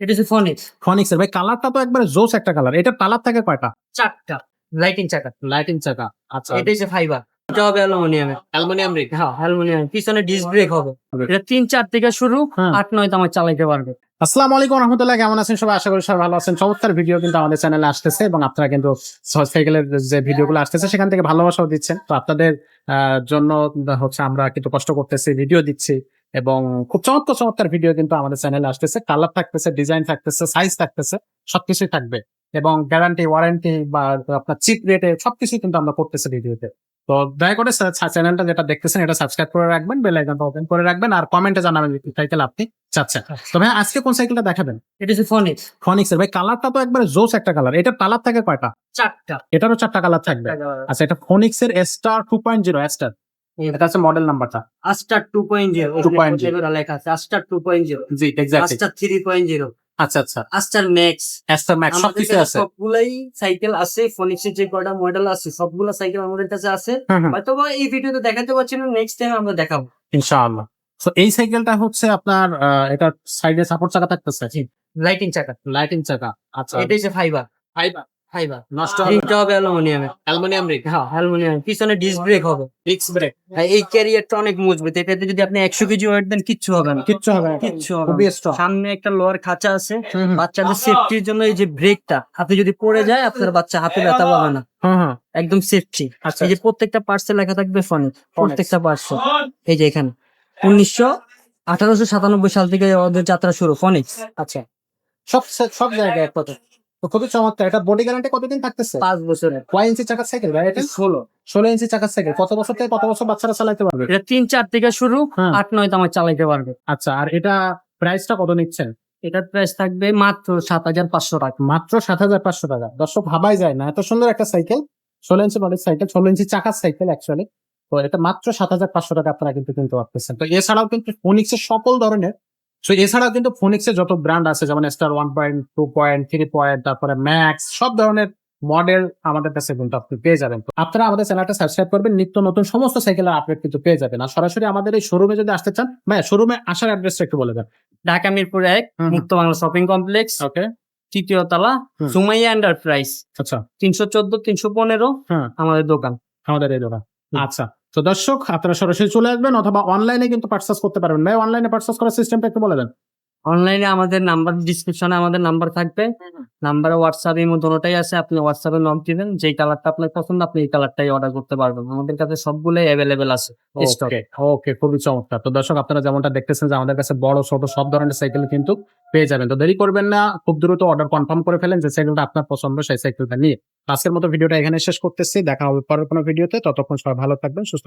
এটা হচ্ছে ফনিক্স ফনিক্স এর। ভাই কালারটা তো একবারে জোস একটা কালার এটা কালার থাকে কয়টা? চারটা। লাইটিং চাকা। লাইটিং চাকা। আচ্ছা। এটা হচ্ছে ফাইবার এটা হবে অ্যালুমিনিয়ামের অ্যালুমিনিয়াম রিং হ্যাঁ অ্যালুমিনিয়াম পিছনে ডিস্ক ব্রেক হবে। হবে। এটা তিন চার থেকে শুরু হ্যাঁ। আট নয় আমার চালাইতে পারবে। আসসালামু আলাইকুম রহমতুল্লাহ কেমন আছেন সবাই? আশা করি সবাই ভালো আছেন। চমৎকার ভিডিও কিন্তু আমাদের চ্যানেলে আসতেছে এবং আপনারা কিন্তু সাইকেলের যে ভিডিওগুলো আসতেছে সেখান থেকে ভালোবাসাও দিচ্ছেন। তো আপনাদের আহ, জন্য হচ্ছে আমরা কিন্তু কষ্ট করতেছি ভিডিও দিচ্ছি। এবং খুব চমৎকার চমৎকার ভিডিও কিন্তু আমাদের চ্যানেলে আসতেছে। কালার থাকতেছে ডিজাইন থাকতেছে সাইজ থাকতেছে সবকিছুই থাকবে। এবং গ্যারান্টি ওয়ারেন্টি বা আপনার চিপ রেটে সবকিছুই কিন্তু আমরা করতেছি ভিডিওতে তো। দয়া করে চ্যানেলটা যেটা দেখতেছেন এটা সাবস্ক্রাইব করে রাখবেন বেল আইকনটা ওপেন করে রাখবেন আর কমেন্টে জানাবেন সাইকেল আপনি চাচ্ছেন। তো ভাই আজকে কোন সাইকেলটা দেখাবেন? এটা হচ্ছে ফনিক্স ফনিক্স এর। ভাই কালারটা তো একবারে জোস একটা কালার এটা কালার থাকে কয়টা? চারটা। এটারও চারটা কালার থাকবে। আচ্ছা এটা ফনিক্স এর star two point zero star এটা হচ্ছে মডেল নাম্বারটা আস্টার টু পয়েন্ট জিরো 2.0 লেখা আছে? আস্টার টু পয়েন্ট জিরো জি exactly star three point zero আচ্ছা আচ্ছা। আস্টার ম্যাক্স স্টার ম্যাক্স সবকিছু আছে। সবগুলাই সাইকেল আছে ফনিক্সের যে কয়টা মডেল আছে সবগুলা সাইকেল আমাদের কাছে আছে। হয়তো এই ভিডিওতে দেখাতে পারছি না নেক্সট টাইম আমরা দেখাবো। ইনশাআল্লাহ। তো এই সাইকেলটা হচ্ছে আপনার এটা সাইডে সাপোর্ট চাকা থাকতেছে? লাইটিং চাকা। লাইটিং চাকা। আচ্ছা। এটা হচ্ছে ফাইবার ফাইবার ফাইবার। নষ্ট রিংটা হবে অ্যালুমিনিয়ামের অ্যালুমিনিয়াম। রিং হ্যাঁ অ্যালুমিনিয়াম। পিছনে ডিস্ক ব্রেক হবে। এই ক্যারিয়ারটা অনেক মজবুত। এটাতে যদি আপনি একশো কেজি ওয়েট দেন কিচ্ছু হবে না। কিচ্ছু হবে না। কিচ্ছু হবে খুবই না। স্ট্রং সামনে একটা লোয়ার খাঁচা আছে। বাচ্চাদের সেফটির জন্য এই যে ব্রেকটা যদি পড়ে যায় আপনার বাচ্চা হাতে ব্যথা পাবে না। একদম সেফটি আচ্ছা এই যে প্রত্যেকটা পার্সে লেখা থাকবে ফনিক প্রত্যেকটা পার্সে এই যে এখানে। উনিশশো আঠারোশো সাতানব্বই সাল থেকে ওদের যাত্রা শুরু ফনিক্স আচ্ছা। সব সব জায়গায় এক কথা তো খুবই চমৎকার। এটা বডি গ্যারান্টি কতদিন থাকতেছে? পাঁচ বছরের। কয় ইঞ্চি চাকার সাইকেল ভাই এটা ষোলো। ষোলো ইঞ্চি চাকার সাইকেল কত বছর থেকে কত বছর বাচ্চারা চালাতে পারবে? এটা তিন চার থেকে শুরু হ্যাঁ। আট নয় আমার চালাইতে পারবে। আচ্ছা আর এটা প্রাইসটা কত নিচ্ছেন? এটার প্রাইস থাকবে মাত্র সাত হাজার পাঁচশো টাকা। মাত্র সাত হাজার পাঁচশো টাকা। দর্শক ভাবাই যায় না এত সুন্দর একটা সাইকেল ষোলো ইঞ্চি বডির সাইকেল ষোলো ইঞ্চি চাকার সাইকেল অ্যাকচুয়ালি তো এটা মাত্র সাত হাজার পাঁচশো টাকা আপনারা কিন্তু কিনতে পারতেছেন। তো এছাড়াও কিন্তু ফোনিক্সের সকল ধরনের তো এছাড়াও কিন্তু ফোনিক্সের যত ব্র্যান্ড আছে যেমন star one point two point three point তারপরে ম্যাক্স সব ধরনের মডেল আমাদের কাছে কিন্তু আপনি পেয়ে যাবেন। আপনারা আমাদের চ্যানেলটা সাবস্ক্রাইব করবেন নিত্য নতুন সমস্ত সাইকেলের আপডেট কিন্তু পেয়ে যাবেন। আর সরাসরি আমাদের এই শোরুমে যদি আসতে চান ভাই শোরুমে আসার অ্যাড্রেসটা একটু বলে দেন। ঢাকা মিরপুর এক। মুক্ত বাংলা শপিং কমপ্লেক্স ওকে তৃতীয় তলা সুমাইয়া এন্টারপ্রাইজ আচ্ছা। তিনশো চোদ্দ তিনশো পনেরো আমাদের দোকান। আমাদের এই দোকান। আচ্ছা। তো দর্শক আপনারা সরাসরি চলে আসবেন অথবা অনলাইনে কিন্তু পার্সাস করতে পারবেন। ভাই অনলাইনে পার্চেস করার সিস্টেমটা একটু বলে দেন। অনলাইনে আমাদের নাম্বার ডিসক্রিপশনে আমাদের নাম্বার থাকবে। নাম্বারে হোয়াটসঅ্যাপ ইমো দুটোটাই আছে আপনি হোয়াটসঅ্যাপে নক দিবেন যেই কালারটা আপনার পছন্দ আপনি এই কালারটাই অর্ডার করতে পারবেন। আমাদের কাছে সবগুলোই অ্যাভেলেবেল আছে ওকে ওকে খুবই চমৎকার। তো দর্শক আপনারা যেমনটা দেখতেছেন যে আমাদের কাছে বড় ছোট সব ধরনের সাইকেল কিন্তু পেয়ে যাবেন। তো দেরি করবেন না খুব দ্রুত অর্ডার কনফার্ম করে ফেলেন যে সাইকেলটা আপনার পছন্দ সেই সাইকেলটা নিয়ে। আজকের মতো ভিডিওটা এখানে শেষ করতেছি। দেখা হবে পরের কোনো ভিডিওতে। ততক্ষণ সবাই ভালো থাকবেন সুস্থ